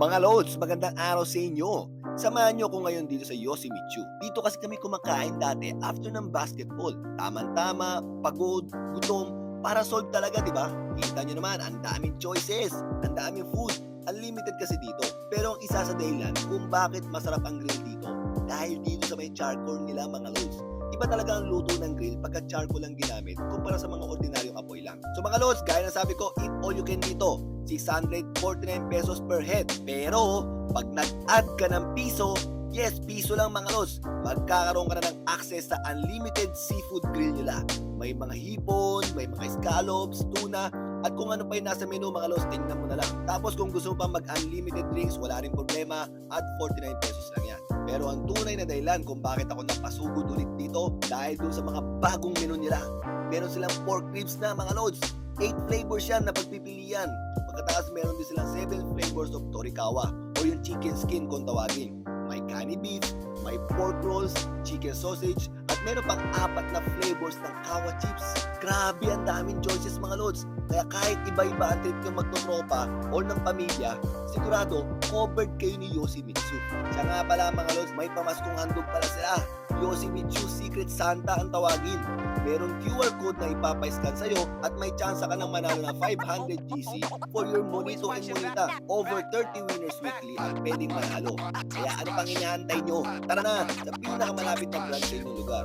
Mga Lods, magandang araw sa inyo. Samahan niyo ako ngayon dito sa Yosimichu. Dito kasi kami kumakain dati after ng basketball. Tama-tama, pagod, gutom, para solve talaga, di ba? Kita niyo naman, ang daming choices, ang daming food, unlimited kasi dito. Pero ang isa sa dahilan kung bakit masarap ang grill dito, dahil dito sa may charcoal nila mga Lods. Iba talaga ang luto ng grill pagka charcoal lang ginamit kumpara sa mga ordinaryong apoy lang. So mga Lods, gaya na sabi ko, eat all you can dito. 649 pesos per head. Pero, pag nag-add ka ng piso, yes, piso lang mga Lods, magkakaroon ka na ng access sa unlimited seafood grill nila. May mga hipon, may mga scallops, tuna, at kung ano pa yung nasa menu mga Lods, tingnan mo na lang. Tapos kung gusto mo pa mag-unlimited drinks, wala rin problema at 49 pesos lang yan. Pero ang tunay na dahilan kung bakit ako napasugod ulit dito dahil dun sa mga bagong menu nila. Meron silang pork ribs na mga Lods. 8 flavors yan na pagpipilian. Pagkatapos meron din silang 7 flavors of torikawa o yung chicken skin kung tawagin. Kani beef, may pork rolls, chicken sausage, at meron pang apat na flavors ng kawa chips. Grabe ang daming choices mga lods. Kaya kahit iba-iba ang trip yung magtotropa o ng pamilya, sigurado covered kayo ni Yoshimitsu. Siya nga pala mga lods, may pamaskong handog pala sila. Yoshimitsu Secret Santa ang tawagin. Merong QR code na ipapa-scan sa'yo at may chance ka ng manalo ng 500 GC for your Monito and Monita. Over 30 winners weekly ang pwedeng manalo. Kaya ano pang hinihantay nyo? Tara na sa pinakamalapit na branch sa inyong lugar.